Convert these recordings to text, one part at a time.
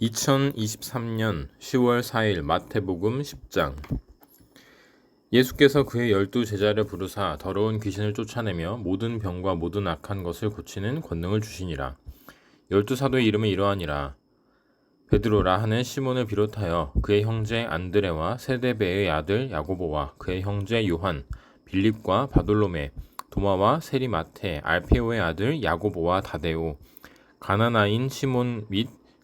2023년 10월 4일 마태복음 10장 예수께서 그의 열두 제자를 부르사 더러운 귀신을 쫓아내며 모든 병과 모든 악한 것을 고치는 권능을 주시니라. 열두 사도의 이름은 이러하니라. 베드로라 하는 시몬을 비롯하여 그의 형제 안드레와 세데베의 아들 야고보와 그의 형제 요한, 빌립과 바돌로메, 도마와 세리마테, 알페오의 아들 야고보와 다데오, 가나나인 시몬 및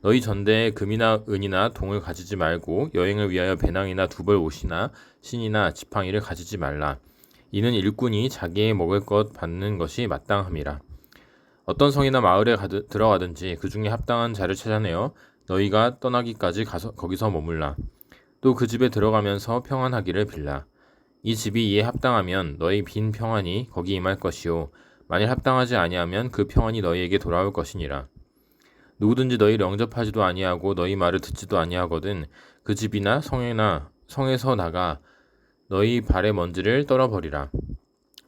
너희 전대에 금이나 은이나 동을 가지지 말고 여행을 위하여 배낭이나 두벌 옷이나 신이나 지팡이를 가지지 말라. 이는 일꾼이 자기의 먹을 것 받는 것이 마땅함이라. 어떤 성이나 마을에 가드, 들어가든지 그 중에 합당한 자를 찾아내어 너희가 떠나기까지 가서 거기서 머물라. 또 그 집에 들어가면서 평안하기를 빌라. 이 집이 이에 합당하면 너희 빈 평안이 거기 임할 것이요 만일 합당하지 아니하면 그 평안이 너희에게 돌아올 것이니라. 누구든지 너희를 영접하지도 아니하고 너희 말을 듣지도 아니하거든 그 집이나 성에나 성에서 나가 너희 발의 먼지를 떨어버리라.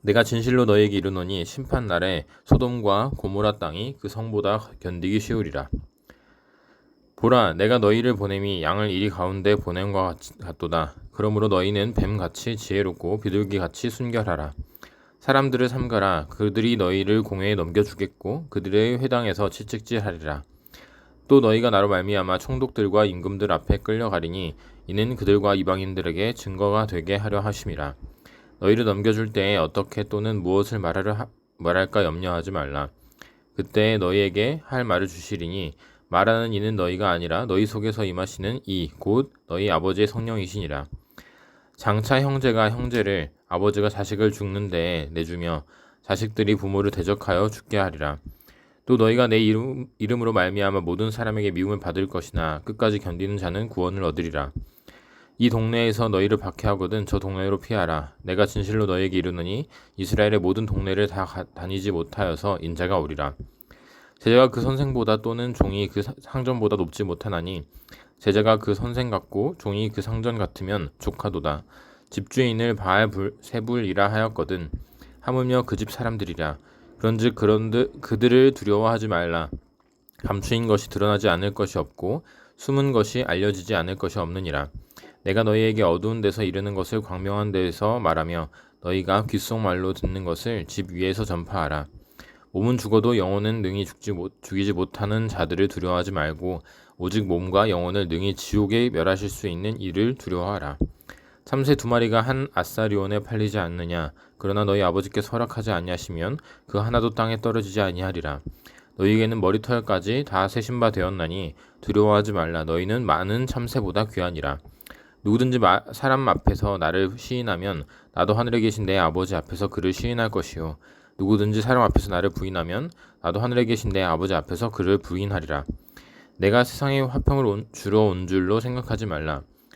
내가 진실로 너희에게 이르노니 심판 날에 소돔과 고모라 땅이 그 성보다 견디기 쉬우리라. 보라, 내가 너희를 보냄이 양을 이리 가운데 보냄과 같도다. 그러므로 너희는 뱀같이 지혜롭고 비둘기같이 순결하라. 사람들을 삼가라. 그들이 너희를 공회에 넘겨주겠고 그들의 회당에서 채찍질하리라. 또 너희가 나로 말미암아 총독들과 임금들 앞에 끌려가리니 이는 그들과 이방인들에게 증거가 되게 하려 하심이라. 너희를 넘겨줄 때에 어떻게 또는 무엇을 말하려 하, 말할까 염려하지 말라. 그때 너희에게 할 말을 주시리니 말하는 이는 너희가 아니라 너희 속에서 임하시는 이 곧 너희 아버지의 성령이시니라. 장차 형제가 형제를 아버지가 자식을 죽는 데에 내주며 자식들이 부모를 대적하여 죽게 하리라. 또 너희가 내 이름, 이름으로 말미암아 모든 사람에게 미움을 받을 것이나 끝까지 견디는 자는 구원을 얻으리라. 이 동네에서 너희를 박해하거든 저 동네로 피하라. 내가 진실로 너희에게 이르노니 이스라엘의 모든 동네를 다 가, 다니지 못하여서 인자가 오리라. 제자가 그 선생보다 또는 종이 그 상전보다 높지 못하나니 제자가 그 선생 같고 종이 그 상전 같으면 조카도다. 집주인을 바알 세불이라 하였거든. 하물며 그 집 사람들이라. 그런즉 그런듯 그들을 두려워하지 말라. 감추인 것이 드러나지 않을 것이 없고 숨은 것이 알려지지 않을 것이 없느니라. 내가 너희에게 어두운 데서 이르는 것을 광명한 데에서 말하며 너희가 귓속말로 듣는 것을 집 위에서 전파하라. 몸은 죽어도 영혼은 능히 죽지 못, 죽이지 못하는 자들을 두려워하지 말고 오직 몸과 영혼을 능히 지옥에 멸하실 수 있는 이를 두려워하라. 참새 두 마리가 한 아사리온에 팔리지 않느냐. 그러나 너희 아버지께서 허락하지 아니하시면 그 하나도 땅에 떨어지지 아니하리라. 너희에게는 머리털까지 다 세신 바 되었나니 두려워하지 말라. 너희는 많은 참새보다 귀하니라. 누구든지 마, 사람 앞에서 나를 시인하면 나도 하늘에 계신 내 아버지 앞에서 그를 시인할 것이요. 누구든지 사람 앞에서 나를 부인하면 나도 하늘에 계신 내 아버지 앞에서 그를 부인하리라. 내가 세상에 화평을 주러 온 줄로 생각하지 말라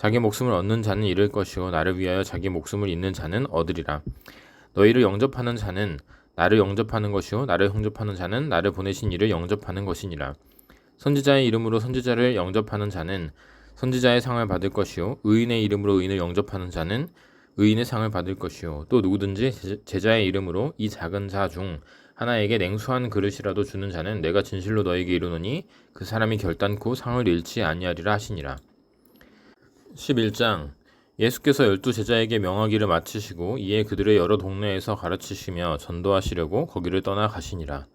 자기 목숨을 얻는 자는 잃을 것이요 나를 위하여 자기 목숨을 잃는 자는 얻으리라. 너희를 영접하는 자는 나를 영접하는 것이요 나를 영접하는 자는 나를 보내신 이를 영접하는 것이니라. 선지자의 이름으로 선지자를 영접하는 자는 선지자의 상을 받을 것이요 의인의 이름으로 의인을 영접하는 자는 의인의 상을 받을 것이요 또 누구든지 제자의 이름으로 이 작은 자 중 하나에게 냉수한 그릇이라도 주는 자는 내가 진실로 너에게 이르노니 그 사람이 결단코 상을 잃지 아니하리라 하시니라. 11장 예수께서 열두 제자에게 명하기를 마치시고 이에 그들의 여러 동네에서 가르치시며 전도하시려고 거기를 떠나 가시니라.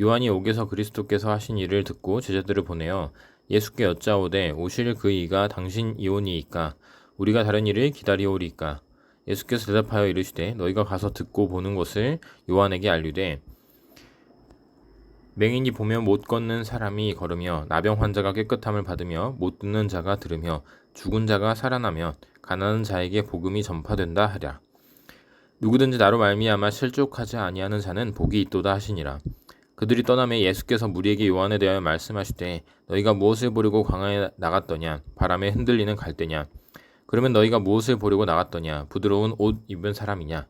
요한이 옥에서 그리스도께서 하신 일을 듣고 제자들을 보내어 예수께 여짜오되 오실 그 이가 당신 이오니이까 우리가 다른 일을 기다리오리까 예수께서 대답하여 이르시되 너희가 가서 듣고 보는 것을 요한에게 알리되 맹인이 보며 못 걷는 사람이 걸으며 나병 환자가 깨끗함을 받으며 못 듣는 자가 들으며 죽은 자가 살아나며 가난한 자에게 복음이 전파된다 하랴. 누구든지 나로 말미암아 실족하지 아니하는 자는 복이 있도다 하시니라. 그들이 떠나매 예수께서 무리에게 요한에 대하여 말씀하시되 너희가 무엇을 보려고 광야에 나갔더냐? 바람에 흔들리는 갈대냐? 그러면 너희가 무엇을 보려고 나갔더냐? 부드러운 옷 입은 사람이냐?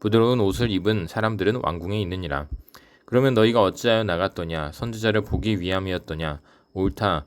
부드러운 옷을 입은 사람들은 왕궁에 있느니라. 그러면 너희가 어찌하여 나갔더냐? 선지자를 보기 위함이었더냐? 옳다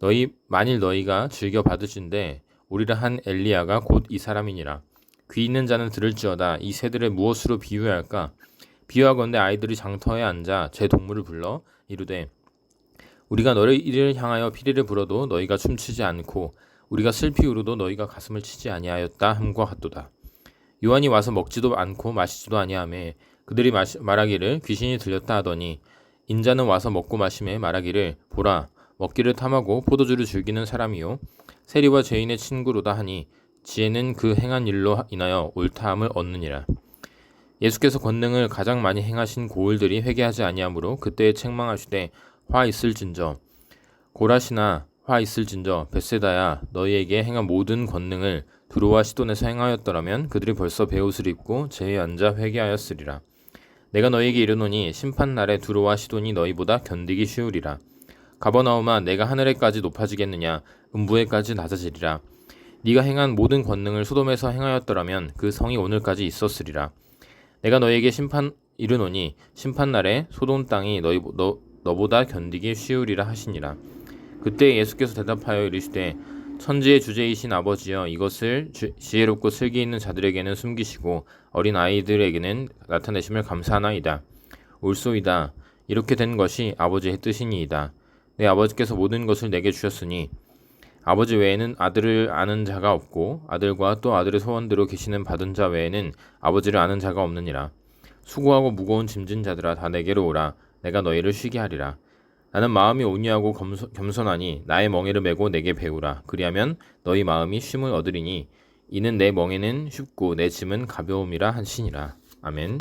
너희 만일 너희가 즐겨 받으신데 우리라 한 엘리야가 곧 이 사람이니라. 귀 있는 자는 들을지어다 이 새들을 무엇으로 비유할까? 비유하건대 아이들이 장터에 앉아 제 동물을 불러 이르되 우리가 너희를 향하여 피리를 불어도 너희가 춤추지 않고 우리가 슬피 울어도 너희가 가슴을 치지 아니하였다 함과 같도다. 요한이 와서 먹지도 않고 마시지도 아니하며 그들이 마시, 말하기를 귀신이 들렸다 하더니 인자는 와서 먹고 마심에 말하기를 보라 먹기를 탐하고 포도주를 즐기는 사람이요. 세리와 죄인의 친구로다 하니 지혜는 그 행한 일로 인하여 옳다함을 얻느니라. 예수께서 권능을 가장 많이 행하신 고을들이 회개하지 아니하므로 그때에 책망하시되 화 있을진저. 고라시나 화 있을진저. 베세다야 너희에게 행한 모든 권능을 두로와 시돈에서 행하였더라면 그들이 벌써 베옷을 입고 제에 앉아 회개하였으리라. 내가 너희에게 이르노니 심판 날에 두로와 시돈이 너희보다 견디기 쉬우리라. 가버나움아 내가 하늘에까지 높아지겠느냐 음부에까지 낮아지리라. 네가 행한 모든 권능을 소돔에서 행하였더라면 그 성이 오늘까지 있었으리라. 내가 너희에게 심판 이르노니 심판 날에 소돔 땅이 너희 너, 너보다 견디기 쉬우리라 하시니라. 그때 예수께서 대답하여 이르시되 천지의 주제이신 아버지여 이것을 주, 지혜롭고 슬기 있는 자들에게는 숨기시고 어린 아이들에게는 나타내심을 감사하나이다. 옳소이다. 이렇게 된 것이 아버지의 뜻이니이다. 내 아버지께서 모든 것을 내게 주셨으니 아버지 외에는 아들을 아는 자가 없고 아들과 또 아들의 소원대로 계시는 받은 자 외에는 아버지를 아는 자가 없느니라. 수고하고 무거운 짐진 자들아 다 내게로 오라. 내가 너희를 쉬게 하리라. 나는 마음이 온유하고 겸손, 겸손하니 나의 멍에를 메고 내게 배우라. 그리하면 너희 마음이 쉼을 얻으리니 이는 내 멍에는 쉽고 내 짐은 가벼움이라 하시니라. 아멘.